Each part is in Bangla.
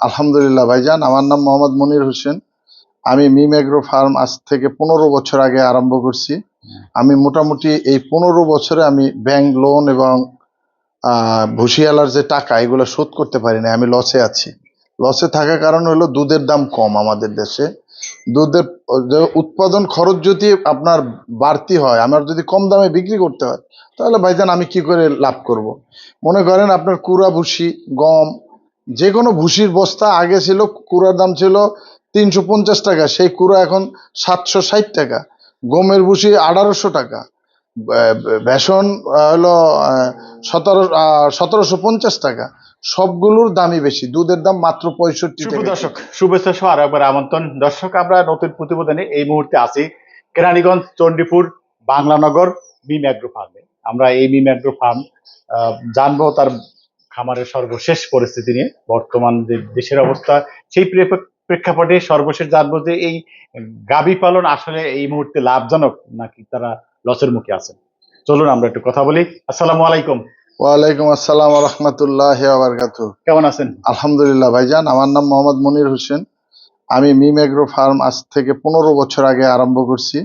আলহামদুলিল্লাহ ভাইজান, আমার নাম মোহাম্মদ মনির হোসেন। আমি মিম এগ্রো ফার্ম আজ থেকে পনেরো বছর আগে আরম্ভ করছি। আমি মোটামুটি এই পনেরো বছরে আমি ব্যাংক লোন এবং ভুসিয়ালার যে টাকা, এগুলো শোধ করতে পারি না আমি লসে আছি। লসে থাকার কারণ হলো দুধের দাম কম আমাদের দেশে। দুধের উৎপাদন খরচ যদি আপনার বাড়তি হয়, আমার যদি কম দামে বিক্রি করতে হয়, তাহলে ভাইজান আমি কি করে লাভ করব। মনে করেন আপনার কুড়া ভুসি গম যে কোনো ভুসির বস্তা আগে ছিল কুড়ার দাম ছিল তিনশো পঞ্চাশ টাকা সেই কুড়া এখন সাতশো ষাট টাকা। গমের ভুসি আঠারোশো টাকা। বেসন হলো সতেরো সতেরোশো পঞ্চাশ টাকা। সবগুলোর দামই বেশি দুধের দাম মাত্র পঁয়ষট্টি দর্শক শুভেচ্ছা সহ আরও একবার আমন্ত্রণ। দর্শক আমরা নতুন প্রতিবেদনে এই মুহূর্তে আছি। কেরানীগঞ্জ চণ্ডীপুর বাংলানগর মিম অ্যাগ্রো ফার্মে। আমরা এই মিম অ্যাগ্রো ফার্ম আহ, জানব তার খামারের সর্বশেষ পরিস্থিতি নিয়ে বর্তমান যে দেশের অবস্থা সেই প্রেক্ষাপটে সর্বশেষ জানব যে এই গাবি পালন আসলে এই মুহূর্তে লাভজনক নাকি তারা লসের মুখে আছেন? চলুন আমরা একটু কথা বলি। আসসালামু আলাইকুম। ওয়ালাইকুম আসসালাম রহমতুল্লাহ আবরকাতু কেমন আছেন? আলহামদুলিল্লাহ ভাইজান আমার নাম মোহাম্মদ মনির হোসেন। আমি মিম এগ্রো ফার্ম আজ থেকে পনেরো বছর আগে আরম্ভ করছি।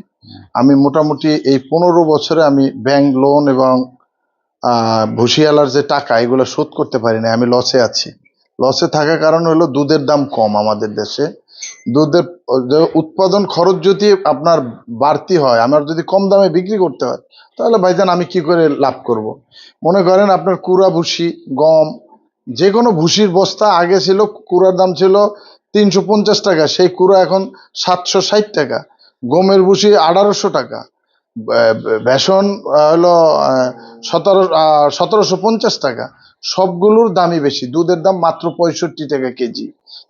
আমি মোটামুটি এই পনেরো বছরে আমি ব্যাংক লোন এবং ভুসিয়ালার যে টাকা, এগুলো শোধ করতে পারি না আমি লসে আছি। লসে থাকার কারণ হলো দুধের দাম কম আমাদের দেশে। দুধের উৎপাদন খরচ যদি আপনার বাড়তি হয়, আমার যদি কম দামে বিক্রি করতে হয়, তাহলে ভাইজান আমি কি করে লাভ করব। মনে করেন আপনার কুড়া ভুসি, গম যে কোনো ভুসির বস্তা আগে ছিল, কুড়ার দাম ছিল তিনশো পঞ্চাশ টাকা, সেই কুড়া এখন সাতশো ষাট টাকা। গমের ভুসি আঠারোশো টাকা। বেসন হলো সতেরো সতেরোশো পঞ্চাশ টাকা। সবগুলোর দামই বেশি। দুধের দাম মাত্র পঁয়ষট্টি টাকা কেজি।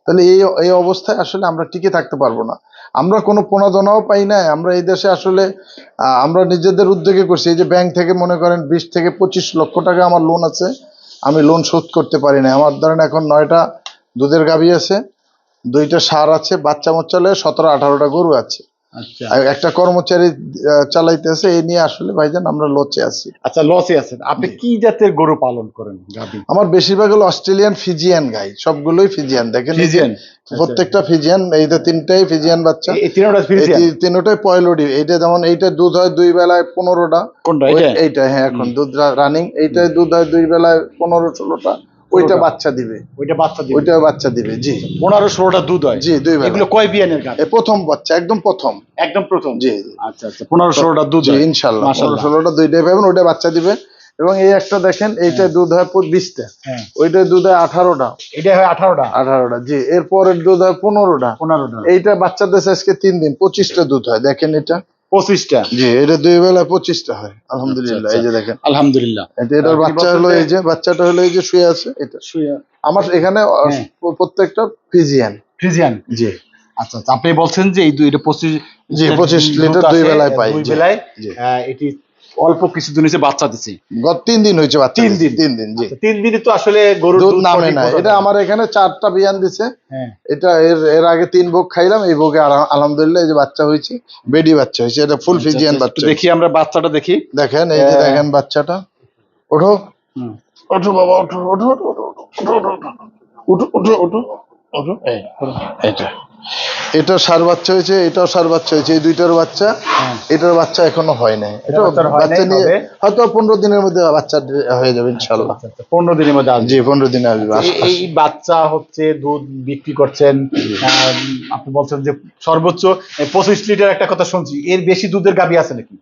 তাহলে এই এই অবস্থায় আসলে আমরা টিকে থাকতে পারব না। আমরা কোনো প্রণোদনাও পাই না আমরা এই দেশে আসলে আমরা নিজেদের উদ্যোগে করছি। এই যে ব্যাংক থেকে মনে করেন বিশ থেকে পঁচিশ লক্ষ টাকা আমার লোন আছে। আমি লোন শোধ করতে পারি না আমার ধরেন এখন নয়টা দুধের গাভী আছে, দুইটা সার আছে, বাচ্চা মোচ্চালে সতেরো আঠারোটা গরু আছে। একটা কর্মচারী চালাইতেছে এই নিয়ে আসলে ভাইজান আমরা লচে আছি। আচ্ছা লসে আছেন। আপনি কি জাতের গরু পালন করেন আমার বেশিরভাগ হলো অস্ট্রেলিয়ান ফিজিয়ান গাই সবগুলোই ফিজিয়ান। দেখেন ফিজিয়ান? প্রত্যেকটা ফিজিয়ান এই যে তিনটাই ফিজিয়ান বাচ্চা। তিনটাই পয়লোডি। এইটা যেমন এইটা দুধ হয় দুই বেলায় পনেরোটা। এইটা? হ্যাঁ এখন দুধ রানিং এইটাই দুধ হয় দুই বেলায় পনেরো ষোলোটা। ওইটা বাচ্চা দিবে। ওইটা বাচ্চা দিবে। ওইটা বাচ্চা দিবে জি। পনেরো ষোলোটা দুধ হয়। জি দুই এগুলো কয় বিয়ানের গাছ? প্রথম বাচ্চা একদম প্রথম। একদম প্রথম? জি। আচ্ছা আচ্ছা পনেরো ষোলোটা দুধ ইনশাল্লাহ পনেরো ষোলোটা দুইটাই পাবেন ওইটা বাচ্চা দিবে। এবং এই একটা দেখেন এইটা দুধ হয় বিশটা। হ্যাঁ। ওইটা দুধ হয় আঠারোটা। এটা হয় আঠারোটা? আঠারোটা জি। এরপরের দুধ হয় পনেরোটা। পনেরোটা। এইটা বাচ্চাদের আজকে তিন দিন পঁচিশটা দুধ হয়। দেখেন এটা। পঁচিশটা। জি এটা দুই বেলায় পঁচিশটা হয় আলহামদুলিল্লাহ আচ্ছা, এই যে দেখেন। আলহামদুলিল্লাহ। এটা এটার বাচ্চা হলো এই যে বাচ্চাটা হলো এই যে শুয়ে আছে এটা। শুয়ে আমার এখানে হ্যাঁ। প্রত্যেকটা ফিজিয়ান ফিজিয়ান জি। আচ্ছা আচ্ছা আপনি বলছেন যে এই দুইটা পঁচিশ জি, 25 দুধ লিটার দুই বেলায় পাই, দুই বেলায়। এটি অল্প কিছুদিন হচ্ছে বাচ্চা গত তিন দিন হয়েছে বাচ্চা তিন দিন? তিন দিন জি আচ্ছা, তিন দিনে তো আসলে গরুর দুধ নামে না এটা আমার এখানে চারটা বিয়ান দিছে হ্যাঁ এটা এর এর আগে তিন ভোগ খাইলাম এই ভোগে আলহা- আলহামদুলিল্লাহ এই যে বাচ্চা হয়েছে বেডি বাচ্চা হয়েছে এটা ফুল আচ্ছা, ফিজিয়ান আচ্ছা, বাচ্চা দেখি আমরা বাচ্চাটা দেখি দেখেন এই যে হ্যাঁ। দেখেন বাচ্চাটা ওঠো হুম। ওঠো বাবা ওঠো ওঠো ওঠো ওঠো ওঠো ওঠো ওঠো ওঠো ওঠো ওঠো এই এটা এটা সার বাচ্চা হয়েছে এটাও সার বাচ্চা হয়েছে এই দুইটার বাচ্চা হ্যাঁ। এটার বাচ্চা এখনও হয় নাই। এটা বাচ্চা নিয়ে হয়তো পনেরো দিনের মধ্যে বাচ্চা হয়ে যাবে ইনশাল্লাহ। আচ্ছা, আচ্ছা, পনেরো দিনের মধ্যে আসবে। জি পনেরো দিনে আসবে এই- বাচ্চা হচ্ছে দুধ বিক্রি করছেন আপনি বলছেন যে সর্বোচ্চ পঁচিশ লিটার একটা কথা শুনছি এর বেশি দুধের গাবি আছে নাকি?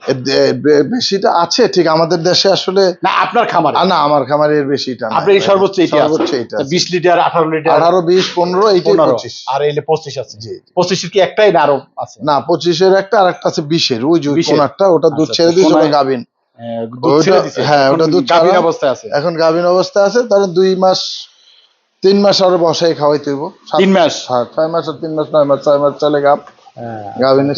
বেশিটা আছে ঠিক আমাদের দেশে আসলে না আপনার খামার? না আমার খামারের বেশিটা না। আপনার এই সর্বোচ্চ এটা সর্বোচ্চ এটা। বিশ লিটার আঠারো লিটার? আঠারো বিশ পনেরো এইটাই পঁচিশ। আর এলে পঁচিশ আছে। জি পঁচিশের কি একটাই না আরও আছে? না পঁচিশের একটা আর একটা আছে বিশের। ওই যে কোনারটা ওটা দুধ আচ্ছা, ছেড়ে দিয়েছে ওটা গাভিন। হ্যাঁ, ওটা দুধ গাভীর অবস্থায় আছে। এখন গাভিন অবস্থা আছে তাহলে দুই মাস তিন মাস আরও বসাই খাওয়াই তিন মাস? হ্যাঁ ছয় মাস আর তিন মাস নয় মাস ছয় মাস চলে গাপ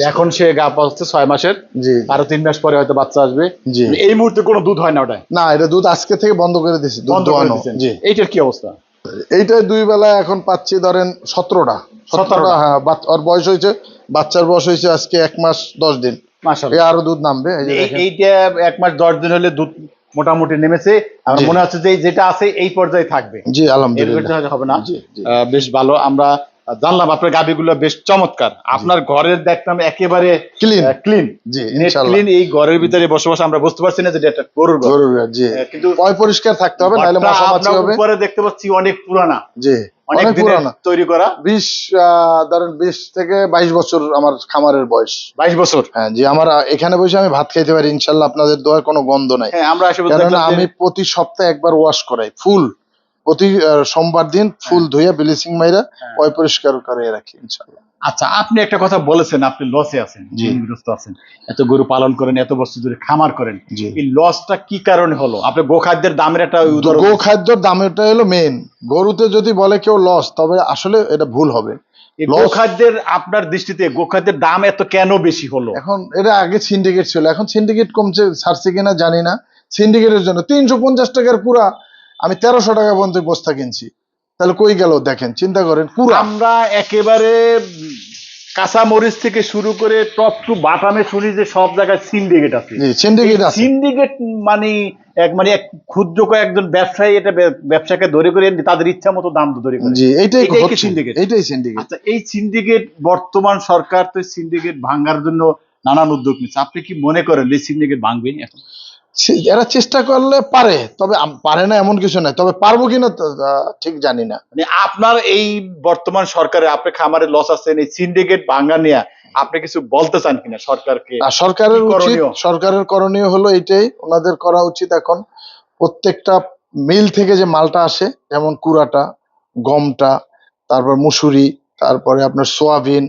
এখন সে গা পাচ্ছে ছয় মাসের। জি। আরও তিন মাস পরে হয়তো বাচ্চা আসবে। জি। এই মুহূর্তে কোনো দুধ হয় না ওটায়? না এটা দুধ আজকে থেকে বন্ধ করে দিছি দুধ দোয়ানো। জি। এইটার কি অবস্থা? এইটাই দুই বেলা এখন পাচ্ছি ধরেন সতেরোটা। সতেরোটা। হ্যাঁ ওর বয়স হয়েছে বাচ্চার বয়স হয়েছে আজকে এক মাস দশ দিন। আরও দুধ নামবে। এইটা এক মাস দশ দিন হলে দুধ মোটামুটি নেমেছে। আর মনে হচ্ছে যে যেটা আছে এই পর্যায়ে থাকবে। জি আলহামদুলিল্লাহ। হবে না। বেশ ভালো। আমরা জানলাম আপনার গাবিগুলো বেশ চমৎকার। আপনার ঘরের দেখতাম একেবারে ক্লিন ক্লিন জি ক্লিন এই ঘরের ভিতরে বসে বসে আমরা বুঝতে পারছি না যে এটা গরুর ঘর। গরুর জি। কিন্তু পয় পরিষ্কার থাকতে হবে নাহলে মশা মাছি হবে। উপরে দেখতে পাচ্ছি অনেক পুরানা। জি অনেক পুরানো। তৈরি করা। বিশ আহ, ধরেন বিশ থেকে বাইশ বছর আমার খামারের বয়স। বাইশ বছর। হ্যাঁ জি আমার এখানে বসে আমি ভাত খাইতে পারি ইনশাল্লাহ আপনাদের দোয়ার কোনো গন্ধ নাই। হ্যাঁ আমরা দেখলাম আমি প্রতি সপ্তাহে একবার ওয়াশ করাই ফুল প্রতি সোমবার দিন ফুল ধুয়ে ব্লিচিং মাইরা হ্যাঁ। পয় পরিষ্কার করে রাখি ইনশাল্লাহ আচ্ছা আপনি একটা কথা বলেছেন আপনি লসে আছেন। ঋণগ্রস্ত আছেন। এত গরু পালন করেন এত বছর ধরে খামার করেন। এই লসটা কি কারণে হলো? আপনি গোখাদ্যের দামের একটা উদাহরণ গো খাদ্যর দামটা হলো মেন গরুতে যদি বলে কেউ লস তবে আসলে এটা ভুল হবে। গোখাদ্যের আপনার দৃষ্টিতে গোখাদ্যের দাম এত কেন বেশি হলো? এখন এটা আগে সিন্ডিকেট ছিল এখন সিন্ডিকেট কমছে ছাড়ছে কিনা জানি না। সিন্ডিকেটের জন্য তিনশো পঞ্চাশ টাকার পুরা আমি তেরোশো টাকা পর্যন্ত বস্তা কিনছি। তাহলে কই গেল দেখেন চিন্তা করেন পুরা। আমরা একেবারে কাঁচা মরিচ থেকে শুরু করে টপ টু বাটামে শুনি যে সব জায়গায় সিন্ডিকেট আছে। সিন্ডিকেট সিন্ডিকেট মানে এক মানে এক ক্ষুদ্র কয়েকজন ব্যবসায়ী এটা ব্যবসাকে ধরে করে তাদের ইচ্ছা মতো দাম ধরে করে। জি এইটাই এটাই সিন্ডিকেট আচ্ছা এই সিন্ডিকেট বর্তমান সরকার তো সিন্ডিকেট ভাঙার জন্য নানান উদ্যোগ নিচ্ছে। আপনি কি মনে করেন এই সিন্ডিকেট ভাঙবে এখন? এরা চেষ্টা করলে পারে তবে পারে না এমন কিছু নাই তবে পারব কিনা ঠিক জানি না। মানে আপনার এই বর্তমান সরকারে আপনি খামারে লস আছেন এই সিন্ডিকেট ভাঙা নিয়ে আপনি কিছু বলতে চান কিনা সরকারকে? আর সরকারের উচিত? সরকারের করণীয় হলো এটাই ওনাদের করা উচিত এখন প্রত্যেকটা মিল থেকে যে মালটা আসে যেমন কুড়াটা গমটা তারপর মুসুরি তারপরে আপনার সোয়াবিন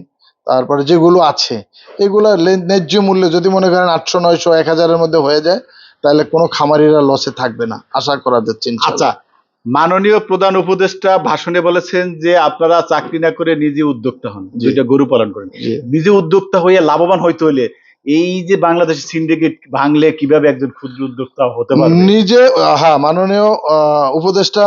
তারপরে যেগুলো আছে এগুলো ন্যায্য মূল্যে যদি মনে করেন আটশো নয়শো এক হাজারের মধ্যে হয়ে যায় তাহলে কোনো খামারিরা লসে থাকবে না। আশা করা যাচ্ছে আচ্ছা মাননীয় প্রধান উপদেষ্টা ভাষণে বলেছেন যে আপনারা চাকরি না করে নিজে উদ্যোক্তা হন যেটা গরু পালন করেন। নিজে উদ্যোক্তা হয়ে লাভবান হইতে হলে এই যে বাংলাদেশ সিন্ডিকেট ভাঙলে কীভাবে একজন ক্ষুদ্র উদ্যোক্তা হতে পারে নিজে হ্যাঁ মাননীয় উপদেষ্টা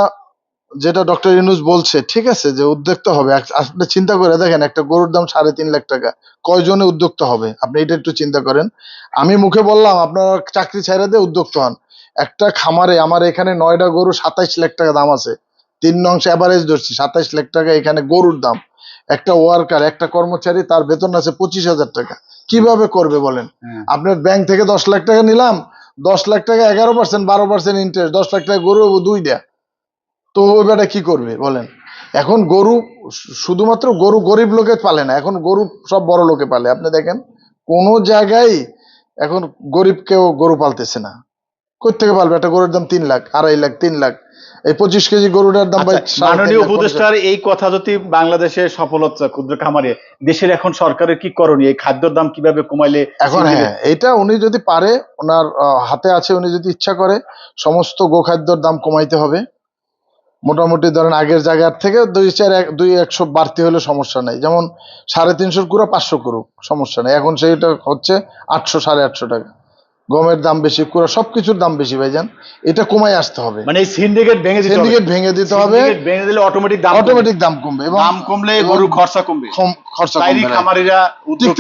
যেটা ডক্টর ইউনুস বলছে ঠিক আছে যে উদ্যোক্তা হবে। আপনি চিন্তা করে দেখেন একটা গরুর দাম সাড়ে তিন লাখ টাকা। কয়জনে উদ্যোক্তা হবে? আপনি এটা একটু চিন্তা করেন। আমি মুখে বললাম আপনারা চাকরি ছেড়ে দিয়ে উদ্যোক্তা হন। একটা খামারে আমার এখানে নয়টা গরু সাতাইশ লাখ টাকা দাম আছে। তিন অংশ অ্যাভারেজ ধরছি সাতাইশ লাখ টাকা এখানে গরুর দাম। একটা ওয়ার্কার একটা কর্মচারী তার বেতন আছে পঁচিশ হাজার টাকা। কীভাবে করবে বলেন? হ্যাঁ। আপনার ব্যাংক থেকে দশ লাখ টাকা নিলাম দশ লাখ টাকা এগারো পার্সেন্ট বারো পার্সেন্ট ইন্টারেস্ট দশ লাখ টাকা গরু দুই দেয়া তো ওই বেটা কি করবে বলেন? এখন গরু শুধুমাত্র গরু গরিব লোকে পালে না এখন গরু সব বড় লোকে পালে। আপনি দেখেন কোনো জায়গায় এখন গরিব কেউ গরু পালতেছে না। থেকে পালবে? একটা গরুর দাম তিন লাখ আড়াই লাখ তিন লাখ। এই পঁচিশ কেজি গরুটার দাম আচ্ছা, মাননীয় উপদেষ্টার এই কথা যদি বাংলাদেশে সফলতা ক্ষুদ্র খামারে দেশের এখন সরকারের কি করণীয়? এই খাদ্যর দাম কীভাবে কমাইলে এখন হ্যাঁ এটা উনি যদি পারে ওনার হাতে আছে উনি যদি ইচ্ছা করে সমস্ত গোখাদ্যর দাম কমাইতে হবে। মোটামুটি ধরেন আগের জায়গার থেকে দুই চার এক দুই একশো বাড়তি হলে সমস্যা নাই। যেমন সাড়ে তিনশোর কুড়া পাঁচশো করুক সমস্যা নেই। এখন সেইটা হচ্ছে আটশো সাড়ে আটশো টাকা। গমের দাম বেশি কুড়া সবকিছুর দাম বেশি ভাইজান। এটা কমাই আসতে হবে। মানে এই সিন্ডিকেট ভেঙে দিতে সিন্ডিকেট ভেঙে দিতে হবে। ভেঙে দিলে অটোমেটিক দাম অটোমেটিক দাম কমবে এবং দাম কমলে এবং গরু খরচা কমবে। কম- খরচা কমবে। খামারিরা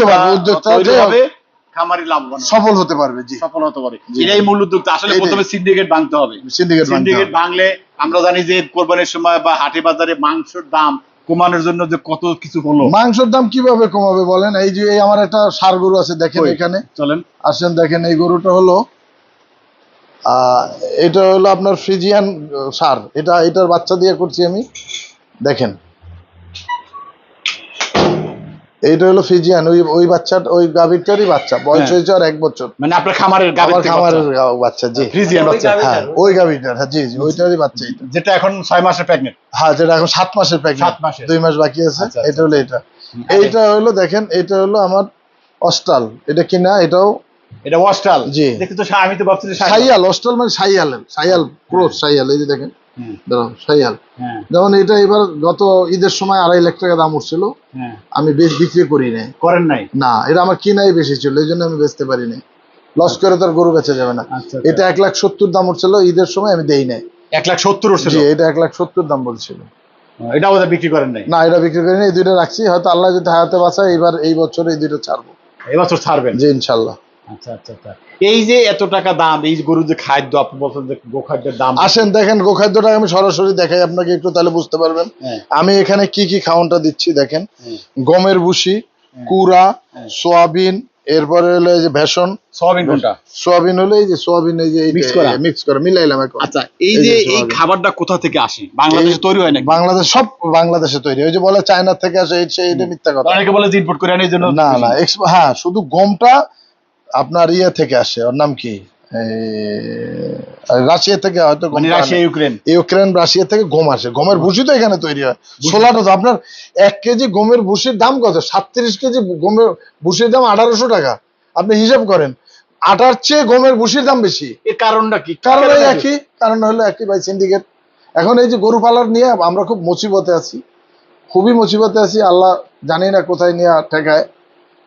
পারবে, উদ্যোক্তা হবে। খামারি লাভবান সফল হতে পারবে জি। সফল হতে পারে। এটাই মূল উদ্যোক্তা আসলে প্রথমে সিন্ডিকেট ভাঙতে হবে। সিন্ডিকেট সিন্ডিকেট ভাঙলে আমরা জানি যে কোরবানির সময় বা হাটে বাজারে মাংসের দাম কমানোর জন্য যে কত কিছু হলো। মাংসের দাম কীভাবে কমাবে বলেন? এই যে এই আমার একটা সার গরু আছে দেখেন এখানে। চলেন। আসেন দেখেন এই গরুটা হলো আহ, এটা হলো আপনার ফ্রিজিয়ান সার। এটা এটার বাচ্চা দিয়ে করছি আমি। দেখেন। এইটা হলো ফিজিয়ান ওই ওই বাচ্চা ওই গাভীরটারই বাচ্চা বয়স হ্যাঁ। হয়েছে আর এক বছর। মানে আপনার খামারের গাভীর খামারের বাচ্চা। জি। ফ্রিজিয়ান বাচ্চা হ্যাঁ ওই গাভীটার হ্যাঁ জি জি ওইটারই বাচ্চা এটা যেটা এখন ছয় মাসের প্রেগনেন্ট হ্যাঁ যেটা এখন সাত মাসের প্যাকেট সাত মাসের। দুই মাস বাকি আছে আচ্ছা, এটা হলো এটা এইটা হলো দেখেন এটা হলো আমার অস্টাল। এটা কিনা এটাও এটা অস্টাল। জি। দেখি তো আমি তো ভাবছি সাইয়াল। সাইয়াল অস্টাল মানে সাইয়াল সাইয়াল ক্রোস সাইয়াল এই যে দেখেন। সাইয়াল। হ্যাঁ। যেমন এটা এবার গত ঈদের সময় আড়াই লাখ টাকা দাম উঠছিল হ্যাঁ। আমি বেশ বিক্রি করি নাই। করেন নাই? না এটা আমার কিনাই বেশি ছিল এই জন্য আমি বেচতে পারি নাই। লস করে তো আর গরু বেচা যাবে না। আচ্ছা এটা এক লাখ সত্তর দাম উঠছিল ঈদের সময় আমি দেই নাই। এক লাখ সত্তর উঠছিল? এটা এক লাখ সত্তর দাম বলছিল। এটাও বোধহয় বিক্রি করেন নাই? না এটা বিক্রি করি নাই এই দুইটা রাখছি হয়তো আল্লাহ যদি হায়াতে বাঁচায় এইবার এই বছর এই দুইটা ছাড়বো। এবছর ছাড়বেন? জি ইনশাল্লাহ। আচ্ছা আচ্ছা আচ্ছা। এই যে এত টাকা দাম এই যে গরুর যে খাদ্য আপনি বলছেন যে গোখাদ্যের দাম। আসেন দেখেন গোখাদ্যটা আমি সরাসরি দেখাই আপনাকে একটু তাহলে বুঝতে পারবেন। হ্যাঁ। আমি এখানে কি কি খাওয়ানটা দিচ্ছি দেখেন। হ্যাঁ। গমের ভুসি হ্যাঁ। কুড়া হ্যাঁ। সোয়াবিন এরপরে হলো এই যে ভেষণ। সয়াবিন কোনটা? সোয়াবিন হলো এই যে সোয়াবিন এই যে Mix করা? মিক্স করে মিলাইলাম এখন। আচ্ছা এই যে এই খাবারটা কোথা থেকে আসে? বাংলাদেশে তৈরি হয় নাকি? বাংলাদেশ সব বাংলাদেশে তৈরি ওই যে বলে চায়না থেকে আসে এই এটা মিথ্যা কথা। অনেকে বলে যে ইম্পোর্ট করে আনে এই জন্য না না হ্যাঁ শুধু গমটা আপনার ইয়ে থেকে আসে ওর নাম কি? রাশিয়া থেকে হয়তো মানে রাশিয়া ইউক্রেন। ইউক্রেন রাশিয়া থেকে গম আসে। গমের ভুসি তো এখানে তৈরি হয়। ছোলাটা আপনার এক কেজি গমের ভুসির দাম কত? সাতত্রিশ কেজি গমের ভুসির দাম আঠারোশো টাকা। আপনি হিসাব করেন আটার চেয়ে গমের ভুসির দাম বেশি। এর কারণটা কি? কারণ? একই কারণ হলো একই ভাই সিন্ডিকেট এখন এই যে গরু পালার নিয়ে আমরা খুব মুসিবতে আছি। খুবই মুসিবতে আছি আল্লাহ জানি না কোথায় নিয়ে ঠেকায়।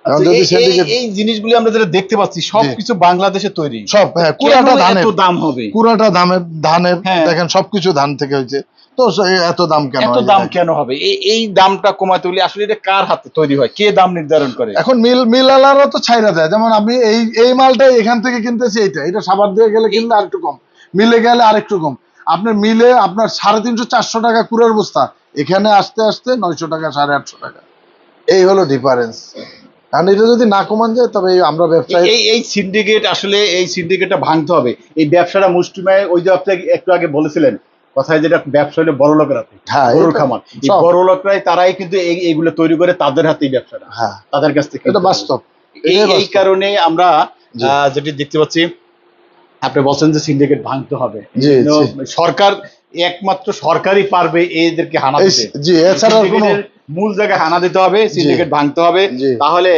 এই- জিনিসগুলি আমরা যেটা দেখতে পাচ্ছি সবকিছু বাংলাদেশে তৈরি। সব হ্যাঁ কুড়াটা ধানের। দাম হবে? কুড়াটা দামের ধানের হ্যাঁ। দেখেন সবকিছু ধান থেকে হয়েছে। তো এত দাম কেন এত দাম কেন হবে? এই দামটা কমাতে হলে আসলে এটা কার হাতে তৈরি হয়? কে দাম নির্ধারণ করে? এখন মিল মিলালারও তো ছাইরা দেয়। যেমন আমি এই এই মালটা এখান থেকে কিনতেছি এইটা। এটা সাবার দিয়ে গেলে কিনলে আরেকটু কম। মিলে গেলে আরেকটু কম। আপনার মিলে আপনার সাড়ে তিনশো চারশো টাকা কুড়ের বস্তা। এখানে আসতে আসতে নয়শো টাকা সাড়ে আটশো টাকা। এই হলো ডিফারেন্স কারণ এটা যদি না কমান যায় তবে আমরা ব্যবসায়ী এই এই সিন্ডিকেট আসলে এই সিন্ডিকেটটা ভাঙতে হবে। এই ব্যবসাটা মুষ্টিমেয় ওই যে আপনি একটু আগে বলেছিলেন কথায় যেটা ব্যবসা হলে বড় লোকের হাতে হ্যাঁ গরুর খামার। এই বড় লোকরাই তারাই কিন্তু এইগুলো তৈরি করে তাদের হাতেই ব্যবসাটা হ্যাঁ। তাদের কাছ থেকে এটা বাস্তব। এই। কারণে আমরা আহ, যেটি দেখতে পাচ্ছি আপনি বলছেন যে সিন্ডিকেট ভাঙতে হবে। সরকার একমাত্র সরকারই পারবে এদেরকে হানা জি এছাড়া কোনো মূল জায়গায় হানা দিতে হবে সিন্ডিকেট ভাঙতে হবে। তাহলে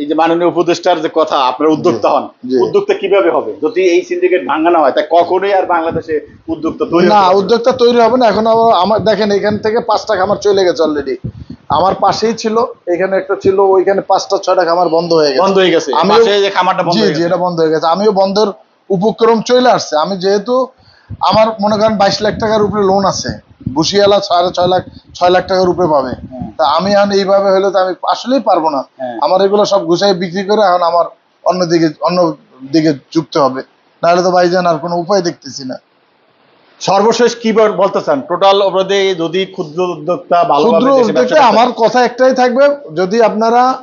এই যে মাননীয় উপদেষ্টার যে কথা আপনার উদ্যোক্তা হন উদ্যোক্তা কীভাবে হবে? যদি এই সিন্ডিকেট ভাঙানো হয় তা কখনোই আর বাংলাদেশে উদ্যোক্তা তৈরি না উদ্যোক্তা তৈরি হবে না। এখন আমার দেখেন এখান থেকে পাঁচটা খামার চলে গেছে অলরেডি আমার পাশেই ছিল এখানে একটা ছিল ওইখানে পাঁচটা ছয়টা খামার বন্ধ হয়ে গেছে। বন্ধ হয়ে গেছে। আমি যে খামারটা বন্ধ জি হয়ে জি গেছে। এটা বন্ধ হয়ে গেছে। আমিও বন্ধের উপক্রম চলে আসছে। আমি যেহেতু আমার মনে করেন বাইশ লাখ টাকার উপরে লোন আছে। বুসিয়ালা সাড়ে ছয় লাখ ছয় লাখ টাকার উপরে পাবে। হ্যাঁ। তা আমি এখন এইভাবে হলে তো আমি আসলেই পারব না। হ্যাঁ। আমার এগুলো সব গুছাই বিক্রি করে এখন আমার অন্য দিকে অন্য দিকে যুক্ত হবে। নাহলে তো ভাইজান আর কোনো উপায় দেখতেছি না। সর্বশেষ কি বলতে চান? টোটাল অপরাধে যদি ক্ষুদ্র উদ্যোক্তা ক্ষুদ্র করতে- আমার কথা একটাই থাকবে। যদি আপনারা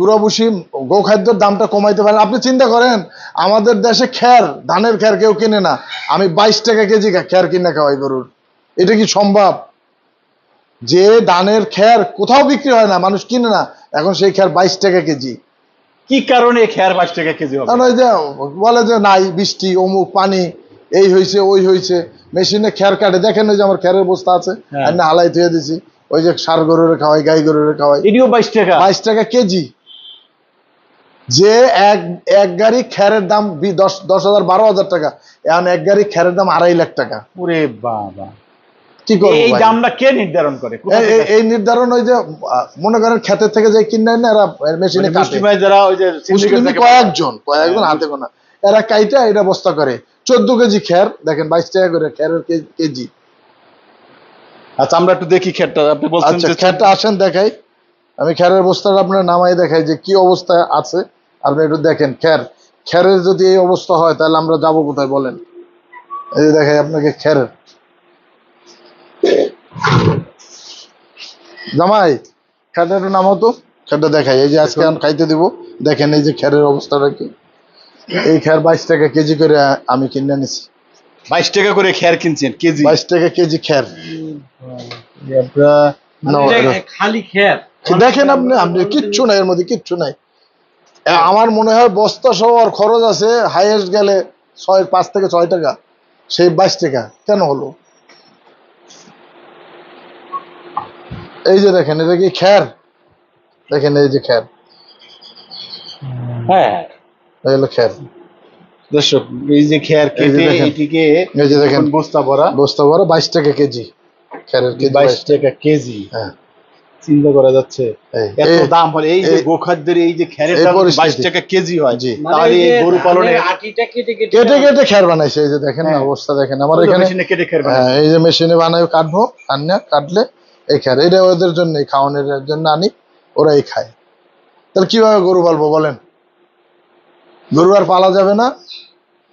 পুরোপুষি গোখাদ্যের দামটা কমাইতে পারেন। আপনি চিন্তা করেন আমাদের দেশে খ্যার ধানের খ্যার কেউ কিনে না। আমি বাইশ টাকা কেজি খ্যার কিনে খাওয়াই গরুর। এটা কি সম্ভব? যে ধানের খ্যার কোথাও বিক্রি হয় না মানুষ কিনে না এখন সেই খ্যার বাইশ টাকা কেজি। কি কারণে খ্যার বাইশ টাকা কেজি কারণ ওই যে বলে যে নাই বৃষ্টি অমুক পানি এই হয়েছে ওই হয়েছে মেশিনে খ্যার কাটে। দেখেন ওই যে আমার খ্যারের বস্তা আছে হ্যাঁ। আমি হালাই ধুয়ে দিছি। ওই যে সার গরুরে খাওয়াই গাই গরুরে খাওয়াই। এটিও বাইশ টাকা? বাইশ টাকা কেজি। যে এক এক গাড়ি খ্যারের দাম দশ দশ হাজার বারো হাজার টাকা এখন এক গাড়ি খ্যারের দাম আড়াই লাখ টাকা। ওরে বাবা। কি করব এই দামটা কে নির্ধারণ করে? এই- নির্ধারণ ওই যে মনে করেন থেকে যে কিনে না এরা মেশিনে মানে যারা ওই যে কয়েকজন কয়েকজন হাতে গোনা। এরা কাইটা এটা বস্তা করে। চোদ্দ কেজি খ্যার দেখেন বাইশ টাকা করে খ্যারের কেজি। আচ্ছা আমরা একটু দেখি খেরটা। আপনি বলছেন আচ্ছা খ্যারটা আসেন দেখাই। আমি খ্যারের বস্তাটা আপনার নামাই দেখাই যে কি অবস্থায় আছে। আপনি একটু দেখেন খ্যার খ্যারের যদি এই অবস্থা হয় তাহলে আমরা যাব কোথায় বলেন? এই যে দেখাই আপনাকে খ্যারের জামাই খ্যারটা একটু নামাও তো খ্যারটা দেখাই। এই যে আজকে আমি খাইতে দিব দেখেন এই যে খ্যারের অবস্থাটা কি। এই খ্যার বাইশ টাকা কেজি করে আমি কিনে নিছি বাইশ টাকা করে খের কিনছেন কেজি? বাইশ টাকা কেজি খ্যার খালি খেত দেখেন আপনি আপনি কিচ্ছু নাই এর মধ্যে কিচ্ছু নাই। আমার মনে হয় বস্তা সহ আর খরচ আছে হাইয়েস্ট গেলে ছয় পাঁচ থেকে ছয় টাকা। সেই বাইশ টাকা কেন হলো? এই যে দেখেন এটা কি খ্যার? দেখেন এই যে খ্যার। হ্যাঁ। এই হলো খ্যার। দর্শক এই যে খেয়ার যে কেটে এটিকে এই যে দেখেন। বস্তা ভরা। বস্তা বড় বাইশ টাকা কেজি। খ্যারের বাইশ টাকা কেজি। হ্যাঁ। চিন্তা করা যাচ্ছে। এত দাম হলে এই যে গোখাদ্যের এই যে খেরের দাম বাইশ। টাকা কেজি হয় জি। মানে তাহলে এই গরু পালনে আটিটা কেটে কেটে কেটে কেটে খ্যার বানাইছে এই যে দেখেন না হ্যাঁ। অবস্থা দেখেন। আমার এখানে মেশিনে কেটে খের হ্যাঁ এই যে মেশিনে বানাই কাটবো আনিয়া কাটলে এই খায় এটা ওদের জন্য খাওয়ানোর জন্য আনি ওরাই খায়। তাহলে কীভাবে গরু পালবো বলেন? গরু আর পালা যাবে না।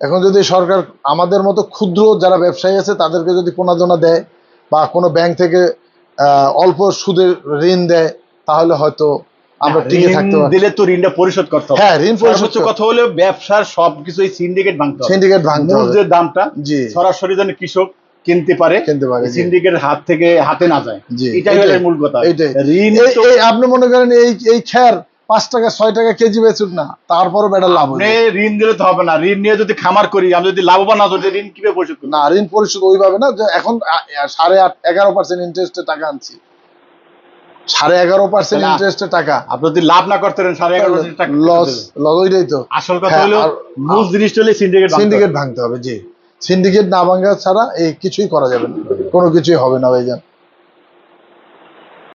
এখন যদি সরকার আমাদের মতো ক্ষুদ্র যারা ব্যবসায়ী আছে তাদেরকে যদি প্রণোদনা দেয় বা কোনো ব্যাংক থেকে অল্প সুদের ঋণ দেয় তাহলে হয়তো আমরা টিকে থাকতে পারি দিলে তো ঋণটা পরিশোধ করতে হবে। হ্যাঁ ঋণ পরিশোধ কথা হলো ব্যবসার সবকিছু এই সিন্ডিকেট ভাঙতে হবে। সিন্ডিকেট ভাঙতে হবে। যে দামটা জি। সরাসরি যেন কৃষক কিনতে পারে কিনতে পারে সিন্ডিকেট সিন্ডিকেটের হাত থেকে হাতে না যায়। এটাই হলো মূল কথা। ঋণ আপনি মনে করেন এই এই খ্যার পাঁচ টাকা ছয় টাকা কেজি বেচুক না তারপরও বেটার লাভ হবে। ঋণ দিলে তো হবে না। ঋণ নিয়ে যদি খামার করি আমি যদি লাভবান না হতে ঋণ কীভাবে পরিশোধ না ঋণ পরিশোধ ওইভাবে না যে এখন সাড়ে আট এগারো পার্সেন্ট ইন্টারেস্টে টাকা আনছি। সাড়ে এগারো পার্সেন্ট ইন্টারেস্টে টাকা। আপনি যদি লাভ না করতে পারেন সাড়ে এগারো টাকা লস লস ওইটাই তো। আসল কথা হ্যাঁ, হলো মূল জিনিসটা হলে সিন্ডিকেট সিন্ডিকেট ভাঙতে হবে জি। সিন্ডিকেট না ভাঙা ছাড়া এই কিছুই করা যাবে না। কোনো কিছুই হবে না ভাইজান।